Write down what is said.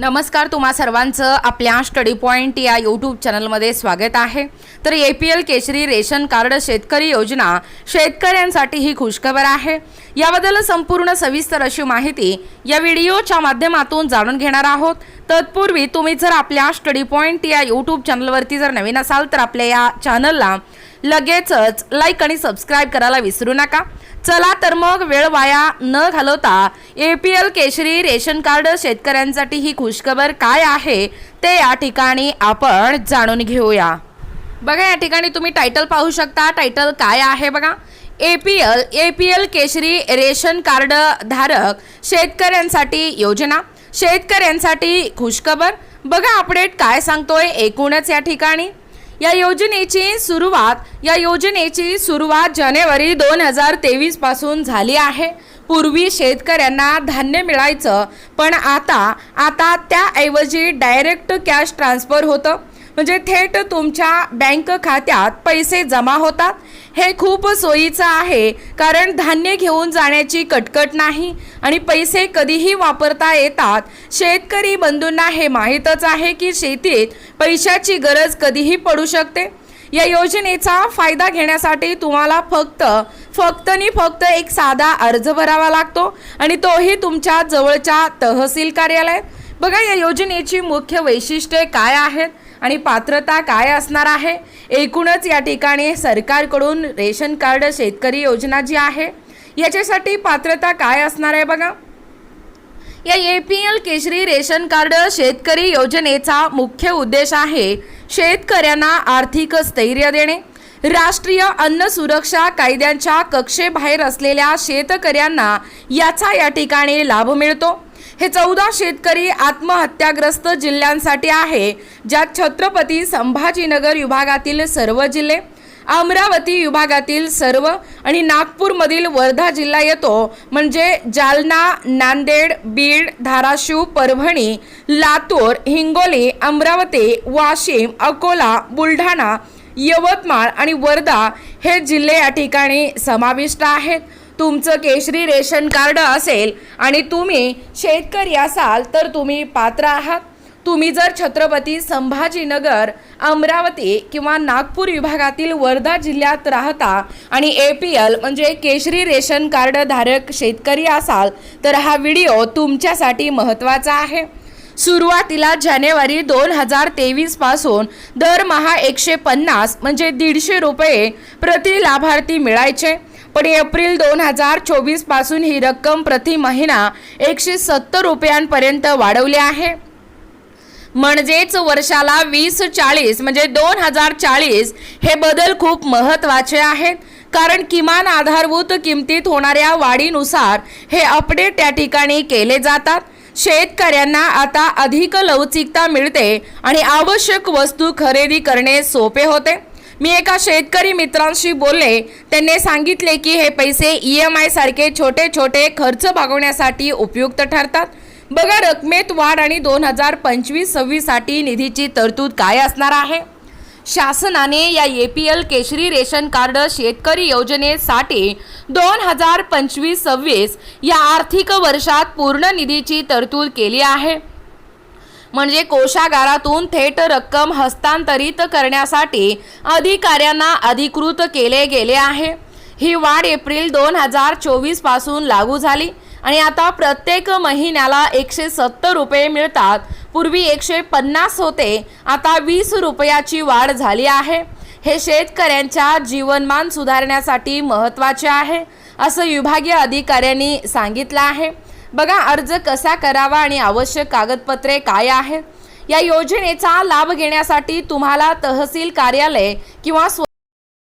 नमस्कार तुम्हा सर्वांचं आपल्या स्टडी पॉईंट या यूट्यूब चॅनलमध्ये स्वागत आहे. तर ए पी एल केशरी रेशन कार्ड शेतकरी योजना शेतकऱ्यांसाठी ही खुशखबर आहे. याबद्दल संपूर्ण सविस्तर अशी माहिती या व्हिडिओच्या माध्यमातून जाणून घेणार आहोत. तत्पूर्वी तुम्ही जर आपल्या स्टडी पॉईंट या यूट्यूब चॅनलवरती जर नवीन असाल तर आपल्या या चॅनलला लगेचच लाईक आणि सबस्क्राईब करायला विसरू नका. चला तर मग वेळ वाया न घालवता ए पी एल केशरी रेशन कार्ड शेतकऱ्यांसाठी ही खुशखबर काय आहे ते या ठिकाणी आपण जाणून घेऊया. बघा या ठिकाणी तुम्ही टायटल पाहू शकता. टायटल काय आहे बघा? A P L A P L केशरी रेशन कार्ड धारक शेतकऱ्यांसाठी योजना. शेतकऱ्यांसाठी खुशखबर. बघा अपडेट काय सांगतोय एकूणच या ठिकाणी. या योजनेची सुरुवात या योजनेची सुरुवात जानेवारी दोन हजार तेवीसपासून झाली आहे. पूर्वी शेतकऱ्यांना धान्य मिळायचं पण आता आता त्याऐवजी डायरेक्ट कॅश ट्रान्सफर होतं. म्हणजे थेट तुमच्या बँक खात्यात पैसे जमा होतात. हे खूप सोयीचं आहे कारण धान्य घेऊन जाण्याची कटकट नाही आणि पैसे कधीही वापरता येतात. शेतकरी बंधूंना हे माहीतच आहे की शेतीत पैशाची गरज कधीही पडू शकते. या योजनेचा फायदा घेण्यासाठी तुम्हाला फक्त फक्त आणि फक्त एक साधा अर्ज भरावा लागतो आणि तोही तुमच्या जवळच्या तहसील कार्यालयात. बघा या योजनेची मुख्य वैशिष्ट्ये काय आहेत. आणि पात्रता काय असणार आहे? एकूणच या ठिकाणी सरकारकडून रेशन कार्ड शेतकरी योजना जी आहे याच्यासाठी पात्रता काय असणार आहे बघा? या ए पी एल केशरी रेशन कार्ड शेतकरी योजनेचा मुख्य उद्देश आहे शेतकऱ्यांना आर्थिक स्थैर्य देणे. राष्ट्रीय अन्न सुरक्षा कायद्यांच्या कक्षेबाहेर असलेल्या शेतकऱ्यांना याचा या ठिकाणी लाभ मिळतो. हे चौदा शेतकरी आत्महत्याग्रस्त जिल्ह्यांसाठी आहे ज्यात छत्रपती संभाजीनगर विभागातील सर्व जिल्हे अमरावती विभागातील सर्व आणि नागपूरमधील वर्धा जिल्हा येतो. म्हणजे जालना नांदेड बीड धाराशिव परभणी लातूर हिंगोली अमरावती वाशिम अकोला बुलढाणा यवतमाळ आणि वर्धा हे जिल्हे या ठिकाणी समाविष्ट आहेत. तुमचं केशरी रेशन कार्ड असेल आणि तुम्ही शेतकरी असाल तर तुम्ही पात्र आहात. तुम्ही जर छत्रपती संभाजीनगर अमरावती किंवा नागपूर विभागातील वर्धा जिल्ह्यात राहता आणि ए पी एल म्हणजे केशरी रेशन कार्ड धारक शेतकरी असाल तर हा व्हिडिओ तुमच्यासाठी महत्त्वाचा आहे. सुरुवातीला जानेवारी दोन हजार तेवीसपासून दरमहा एकशे पन्नास म्हणजे दीडशे रुपये प्रति लाभार्थी मिळायचे. पण एप्रिल दोन हजार चोवीसपासून ही रक्कम प्रति महिना एकशे सत्तर रुपयांपर्यंत वाढवली आहे. म्हणजेच वर्षाला वीस चाळीस म्हणजे दोन हजार चाळीस हे बदल खूप महत्त्वाचे आहेत. कारण किमान आधारभूत किमतीत होणाऱ्या वाढीनुसार हे अपडेट त्या ठिकाणी केले जातात. शेतकऱ्यांना आता अधिक लवचिकता मिळते आणि आवश्यक वस्तू खरेदी करणे सोपे होते. मी एका शेतकरी मित्रांशी बोलले. त्यांनी सांगितले की हे पैसे ई एम आय सारखे छोटे छोटे खर्च भागवण्यासाठी उपयुक्त ठरतात. बघा रकमेत वाढ आणि दोन हजार पंचवीस सव्वीससाठी निधीची तरतूद काय असणार आहे? शासनाने या ए पी एल केशरी रेशन कार्ड शेतकरी योजनेसाठी दोन हजार पंचवीस सव्वीस या आर्थिक वर्षात पूर्ण निधीची तरतूद केली आहे. म्हणजे कोशागारातून थेट रक्कम हस्तांतरित करण्यासाठी अधिकाऱ्यांना अधिकृत केले गेले आहे. ही वाढ एप्रिल दोन हजार चोवीसपासून लागू झाली आणि आता प्रत्येक महिन्याला एकशे सत्तर रुपये मिळतात. पूर्वी एकशे पन्नास होते आता वीस रुपयाची वाढ झाली आहे. हे शेतकऱ्यांच्या जीवनमान सुधारण्यासाठी महत्त्वाचे आहे असं विभागीय अधिकाऱ्यांनी सांगितलं आहे. बघा अर्ज कसा करावा आणि आवश्यक कागदपत्रे काय आहेत? या योजनेचा लाभ घेण्यासाठी तुम्हाला तहसील कार्यालय किंवा